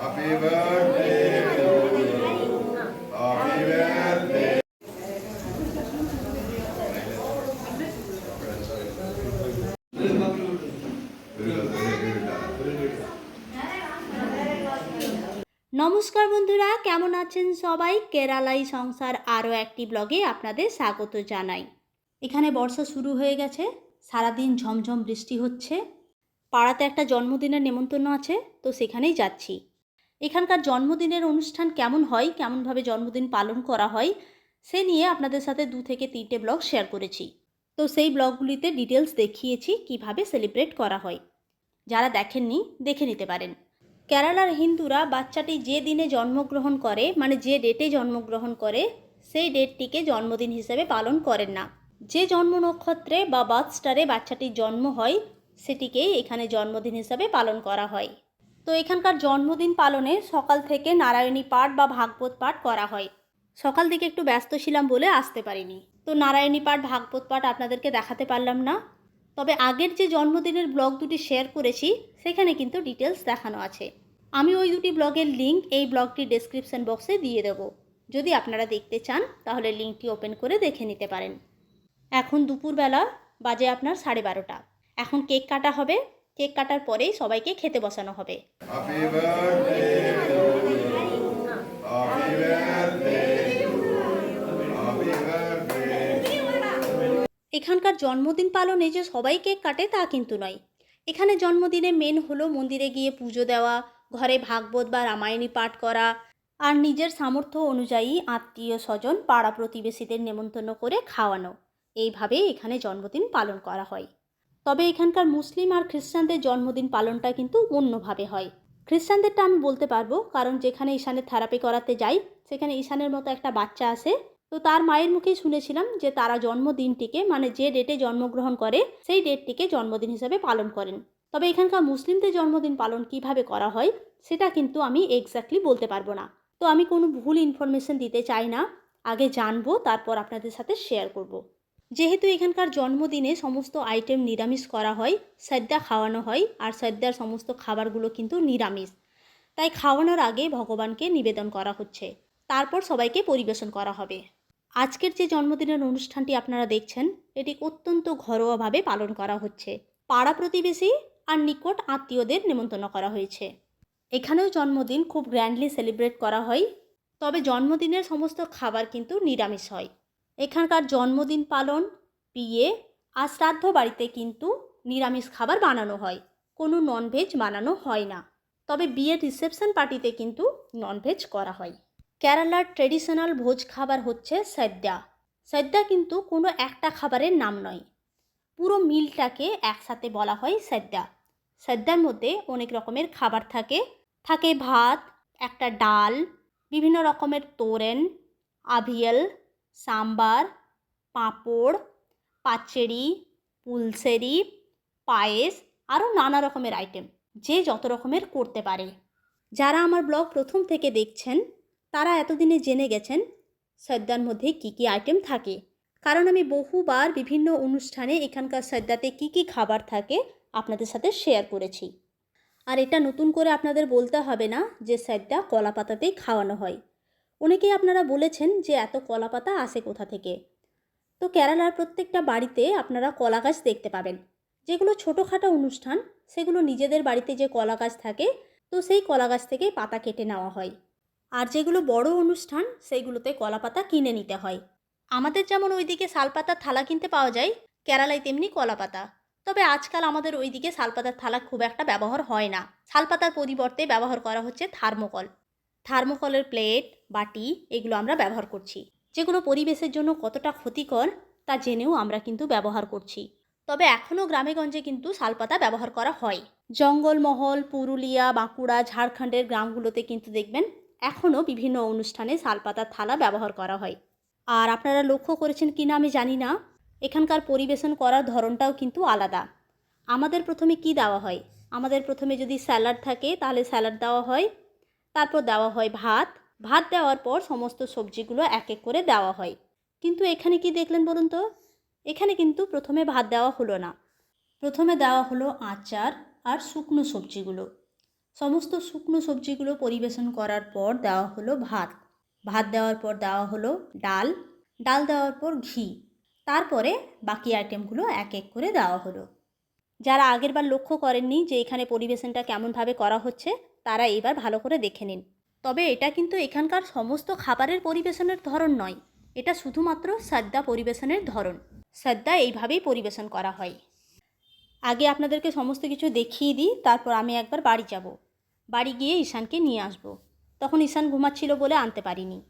নমস্কার বন্ধুরা, কেমন আছেন সবাই? কেরালাই সংসার আরও একটি ব্লগে আপনাদের স্বাগত জানাই। এখানে বর্ষা শুরু হয়ে গেছে, সারাদিন ঝমঝম বৃষ্টি হচ্ছে। পাড়াতে একটা জন্মদিনের নেমন্তন্ন আছে, তো সেখানেই যাচ্ছি। এখানকার জন্মদিনের অনুষ্ঠান কেমন হয়? কেমনভাবে জন্মদিন পালন করা হয়? সে নিয়ে আপনাদের সাথে দু থেকে তিনটে ব্লগ শেয়ার করেছি। তো সেই ব্লগগুলিতে ডিটেলস দেখিয়েছি কীভাবে সেলিব্রেট করা হয়। যারা দেখেননি, দেখে নিতে পারেন। কেরালার হিন্দুরা বাচ্চাটি যে দিনে জন্মগ্রহণ করে মানে যে ডেটে জন্মগ্রহণ করে, সেই ডেটটিকে জন্মদিন হিসেবে পালন করেন না। যে জন্ম নক্ষত্রে বা বার্থ স্টারে বাচ্চাটির জন্ম হয়, সেটিকেই এখানে জন্মদিন হিসাবে পালন করা হয়। তো এখানকার জন্মদিন পালনে সকাল থেকে নারায়ণী পাঠ বা ভাগবত পাঠ করা হয়। সকাল দিকে একটু ব্যস্ত ছিলাম বলে আসতে পারিনি। তো নারায়ণী পাঠ, ভাগবত পাঠ আপনাদেরকে দেখাতে পারলাম না। তবে আগের যে জন্মদিনের ব্লগ দুটি শেয়ার করেছি, সেখানে কিন্তু ডিটেলস দেখানো আছে। আমি ওই দুটি ব্লগের লিংক এই ব্লগটির ডেসক্রিপশন বক্সে দিয়ে দেবো। যদি আপনারা দেখতে চান, তাহলে লিঙ্কটি ওপেন করে দেখে নিতে পারেন। এখন দুপুরবেলা বাজে আপনার সাড়ে বারোটা। এখন কেক কাটা হবে। কেক কাটার পরেই সবাইকে খেতে বসানো হবে. এখানকার জন্মদিন পালনে যে সবাই কেক কাটে তা কিন্তু নয়। এখানে জন্মদিনে মেন হলো মন্দিরে গিয়ে পুজো দেওয়া ঘরে ভাগবত বা রামায়ণী পাঠ করা আর নিজের সামর্থ্য অনুযায়ী আত্মীয় স্বজন পাড়া প্রতিবেশীদের নেমন্তন্ন করে খাওয়ানো। এইভাবে এখানে জন্মদিন পালন করা হয়। তবে এখানকার মুসলিম আর খ্রিস্টানদের জন্মদিন পালনটা কিন্তু অন্যভাবে হয়। খ্রিস্টানদেরটা আমি বলতে পারব, কারণ যেখানে ঈশানের থেরাপি করাতে যাই, সেখানে ঈশানের মতো একটা বাচ্চা আসে তো তার মায়ের মুখেই শুনেছিলাম যে তারা জন্মদিনটিকে মানে যে ডেটে জন্মগ্রহণ করে, সেই ডেটটিকে জন্মদিন হিসাবে পালন করেন। তবে এখানকার মুসলিমদের জন্মদিন পালন কীভাবে করা হয়, সেটা কিন্তু আমি এক্স্যাক্টলি বলতে পারব না। তো আমি কোনো ভুল ইনফরমেশন দিতে চাই না। আগে জানব, তারপর আপনাদের সাথে শেয়ার করব। যেহেতু এখানকার জন্মদিনে সমস্ত আইটেম নিরামিষ করা হয় সদ্যা খাওয়ানো হয় আর সদ্যার সমস্ত খাবারগুলো কিন্তু নিরামিষ। তাই খাওয়ানোর আগে ভগবানকে নিবেদন করা হচ্ছে। তারপর সবাইকে পরিবেশন করা হবে। আজকের যে জন্মদিনের অনুষ্ঠানটি আপনারা দেখছেন, এটি অত্যন্ত ঘরোয়াভাবে পালন করা হচ্ছে। পাড়া প্রতিবেশী আর নিকট আত্মীয়দের নেমন্তন্ন করা হয়েছে। এখানেও জন্মদিন খুব গ্র্যান্ডলি সেলিব্রেট করা হয়। তবে জন্মদিনের সমস্ত খাবার কিন্তু নিরামিষ হয়। এখানকার জন্মদিন পালন, বিয়ে আর শ্রাদ্ধ বাড়িতে কিন্তু নিরামিষ খাবার বানানো হয়। কোনো ননভেজ বানানো হয় না। তবে বিয়ের রিসেপশন পার্টিতে কিন্তু ননভেজ করা হয়। কেরালার ট্রেডিশনাল ভোজ খাবার হচ্ছে সদ্যা সদ্যা কিন্তু কোনো একটা খাবারের নাম নয়। পুরো মিলটাকে একসাথে বলা হয় সদ্যা সদ্যার মধ্যে অনেক রকমের খাবার থাকে। থাকে ভাত, একটা ডাল, বিভিন্ন রকমের তোরেন, আভিয়েল সাম্বার, পাঁপড় পাচেরি পুলসেরি, পায়েস আরও নানা রকমের আইটেম যে যত রকমের করতে পারে। যারা আমার ব্লগ প্রথম থেকে দেখছেন, তারা এতদিনে জেনে গেছেন সদ্যার মধ্যে কী কী আইটেম থাকে। কারণ আমি বহুবার বিভিন্ন অনুষ্ঠানে এখানকার সদ্যাতে কী কী খাবার থাকে আপনাদের সাথে শেয়ার করেছি। আর এটা নতুন করে আপনাদের বলতে হবে না যে সদ্যা কলা পাতাতেই খাওয়ানো হয়। অনেকেই আপনারা বলেছেন যে এত কলা পাতা আসে কোথা থেকে? তো কেরালার প্রত্যেকটা বাড়িতে আপনারা কলা গাছ দেখতে পাবেন। যেগুলো ছোটোখাটো অনুষ্ঠান, সেগুলো নিজেদের বাড়িতে যে কলা গাছ থাকে, তো সেই কলা গাছ থেকে পাতা কেটে নেওয়া হয়। আর যেগুলো বড় অনুষ্ঠান, সেইগুলোতে কলা পাতা কিনে নিতে হয়। আমাদের যেমন ওইদিকে শালপাতার থালা কিনতে পাওয়া যায়, কেরালায় তেমনি কলা পাতা তবে আজকাল আমাদের ওইদিকে শালপাতার থালা খুব একটা ব্যবহার হয় না। শালপাতার পরিবর্তে ব্যবহার করা হচ্ছে থার্মোকল। থার্মোকলের প্লেট বাটি এগুলো আমরা ব্যবহার করছি। যেগুলো পরিবেশের জন্য কতটা ক্ষতিকর তা জেনেও আমরা কিন্তু ব্যবহার করছি। তবে এখনও গ্রামেগঞ্জে কিন্তু শালপাতা ব্যবহার করা হয়। জঙ্গলমহল, পুরুলিয়া, বাঁকুড়া, ঝাড়খণ্ডের গ্রামগুলোতে কিন্তু দেখবেন এখনও বিভিন্ন অনুষ্ঠানে শালপাতার থালা ব্যবহার করা হয়। আর আপনারা লক্ষ্য করেছেন কি না আমি জানি না, এখানকার পরিবেশন করার ধরনটাও কিন্তু আলাদা। আমাদের প্রথমে কি দেওয়া হয়? আমাদের প্রথমে যদি স্যালাড থাকে, তাহলে স্যালাড দেওয়া হয় তারপর দেওয়া হয় ভাত। ভাত দেওয়ার পর সমস্ত সবজিগুলো এক এক করে দেওয়া হয়। কিন্তু এখানে কি দেখলেন বলুন তো? এখানে কিন্তু প্রথমে ভাত দেওয়া হলো না। প্রথমে দেওয়া হলো আচার আর শুকনো সবজিগুলো। সমস্ত শুকনো সবজিগুলো পরিবেশন করার পর দেওয়া হলো ভাত। ভাত দেওয়ার পর দেওয়া হলো ডাল। ডাল দেওয়ার পর ঘি। তারপরে বাকি আইটেমগুলো এক এক করে দেওয়া হলো। যারা আগেরবার লক্ষ্য করেননি যে এখানে পরিবেশনটা কেমনভাবে করা হচ্ছে তারা এবার ভালো করে দেখে নিন। তবে এটা কিন্তু এখানকার সমস্ত খাবারের পরিবেশনের ধরন নয়। এটা শুধুমাত্র সাদ্দা পরিবেশনের ধরন। সাদ্দা এইভাবেই পরিবেশন করা হয়। আগে আপনাদেরকে সমস্ত কিছু দেখিয়ে দিই, তারপর আমি একবার বাড়ি যাব। বাড়ি গিয়ে ঈশানকে নিয়ে আসব। তখন ঈশান ঘুমাচ্ছিল বলে আনতে পারিনি।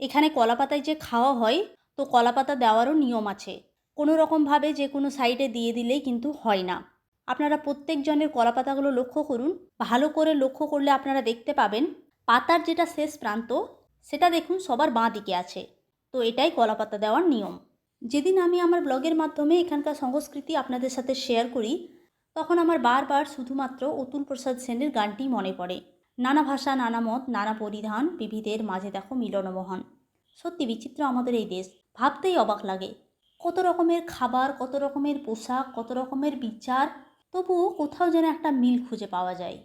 এখানে কলাপাতায় যে খাওয়া হয়, তো কলাপাতা দেওয়ারও নিয়ম আছে। কোনো রকমভাবে যে কোনো সাইডে দিয়ে দিলেই কিন্তু হয় না। আপনারা প্রত্যেকজনের কলাপাতাগুলো লক্ষ্য করুন। ভালো করে লক্ষ্য করলে আপনারা দেখতে পাবেন, পাতার যেটা শেষ প্রান্ত, সেটা দেখুন সবার বাঁ দিকে আছে। তো এটাই কলাপাতা দেওয়ার নিয়ম। যেদিন আমি আমার ব্লগের মাধ্যমে এখানকার সংস্কৃতি আপনাদের সাথে শেয়ার করি, তখন আমার বারবার শুধুমাত্র অতুল প্রসাদ সেনের গানটি মনে পড়ে। নানা ভাষা, নানা মত, নানা পরিধান বিবিধের মাঝে দেখো মিলনমোহন সত্যি বিচিত্র আমাদের এই দেশ, ভাবতেই অবাক লাগে। কত রকমের খাবার, কত রকমের পোশাক, কত রকমের বিচার তবুও কোথাও যেন একটা মিল খুঁজে পাওয়া যায়।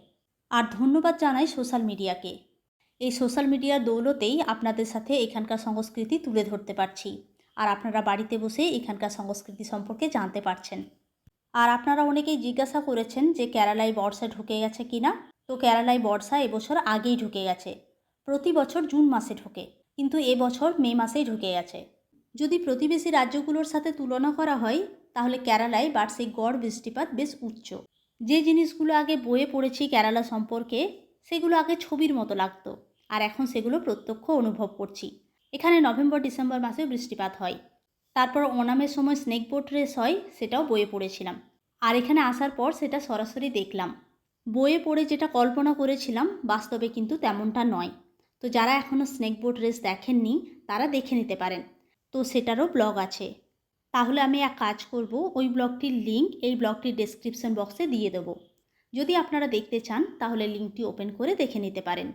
আর ধন্যবাদ জানাই সোশ্যাল মিডিয়াকে। এই সোশ্যাল মিডিয়ার দৌলতেই আপনাদের সাথে এখানকার সংস্কৃতি তুলে ধরতে পারছি। আর আপনারা বাড়িতে বসে এখানকার সংস্কৃতি সম্পর্কে জানতে পারছেন। আর আপনারা অনেকেই জিজ্ঞাসা করেছেন যে কেরালায় বর্ষা ঢুকে গেছে কিনা তো কেরালায় বর্ষা এবছর আগেই ঢুকে গেছে। প্রতি বছর জুন মাসে ঢুকে। কিন্তু এবছর মে মাসেই ঢুকে গেছে। যদি প্রতিবেশী রাজ্যগুলোর সাথে তুলনা করা হয় তাহলে কেরালায় বার্ষিক গড় বৃষ্টিপাত বেশ উচ্চ। যে জিনিসগুলো আগে বইয়ে পড়েছি কেরালা সম্পর্কে, সেগুলো আগে ছবির মতো লাগতো, আর এখন সেগুলো প্রত্যক্ষ অনুভব করছি। এখানে নভেম্বর, ডিসেম্বর মাসেও বৃষ্টিপাত হয়। তারপর ওনামের সময় স্নেক বোট রেস হয়, সেটাও বইয়ে পড়েছিলাম। আর এখানে আসার পর সেটা সরাসরি দেখলাম। বইয়ে পড়ে যেটা কল্পনা করেছিলাম, বাস্তবে কিন্তু তেমনটা নয়। তো যারা এখনও স্নেক বোট রেস দেখেননি, তারা দেখে নিতে পারেন। তো সেটারও ব্লগ আছে। তাহলে আমি এক কাজ করব, ওই ব্লগটির লিঙ্ক এই ব্লগটির ডেসক্রিপশন বক্সে দিয়ে দেবো। যদি আপনারা দেখতে চান, তাহলে লিঙ্কটি ওপেন করে দেখে নিতে পারেন।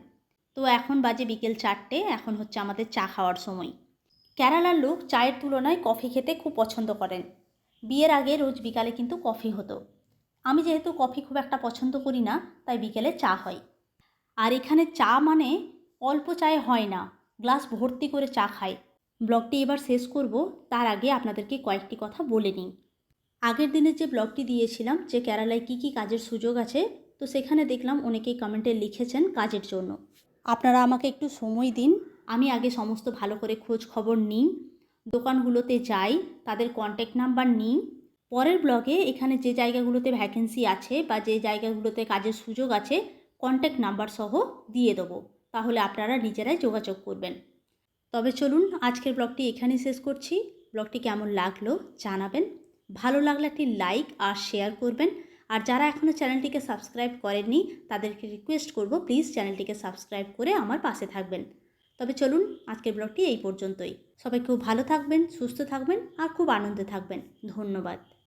তো এখন বাজে বিকেল চারটে, এখন হচ্ছে আমাদের চা খাওয়ার সময়। কেরালার লোক চায়ের তুলনায় কফি খেতে খুব পছন্দ করেন। বিয়ের আগে রোজ বিকালে কিন্তু কফি হতো। আমি যেহেতু কফি খুব একটা পছন্দ করি না, তাই বিকেলে চা হয়। আর এখানে চা মানে অল্প চায়ে হয় না, গ্লাস ভর্তি করে চা খায়। ব্লগটি এবার শেষ করব। তার আগে আপনাদেরকে কয়েকটি কথা বলে নিই। আগের দিনে যে ব্লগটি দিয়েছিলাম, যে কেরালায় কী কী কাজের সুযোগ আছে, তো সেখানে দেখলাম অনেকেই কমেন্টে লিখেছেন কাজের জন্য। আপনারা আমাকে একটু সময় দিন। আমি আগে সমস্ত ভালো করে খোঁজ খবর নিই। দোকানগুলোতে যাই, তাদের কন্ট্যাক্ট নাম্বার নিই। পরের ব্লগে এখানে যে জায়গাগুলোতে ভ্যাকেন্সি আছে বা যে জায়গাগুলোতে কাজের সুযোগ আছে কন্ট্যাক্ট নাম্বার সহ দিয়ে দেবো। তাহলে আপনারা নিজেরাই যোগাযোগ করবেন। তবে চলুন আজকের ব্লগটি এখানেই শেষ করছি। ব্লগটি কেমন লাগল জানাবেন। ভালো লাগলে একটি লাইক আর শেয়ার করবেন। আর যারা এখনও চ্যানেলটিকে সাবস্ক্রাইব করেননি, তাদেরকে রিকোয়েস্ট করব প্লিজ চ্যানেলটিকে সাবস্ক্রাইব করে আমার পাশে থাকবেন। তবে চলুন আজকের ব্লগটি এই পর্যন্তই। সবাই খুব ভালো থাকবেন, সুস্থ থাকবেন আর খুব আনন্দে থাকবেন। ধন্যবাদ।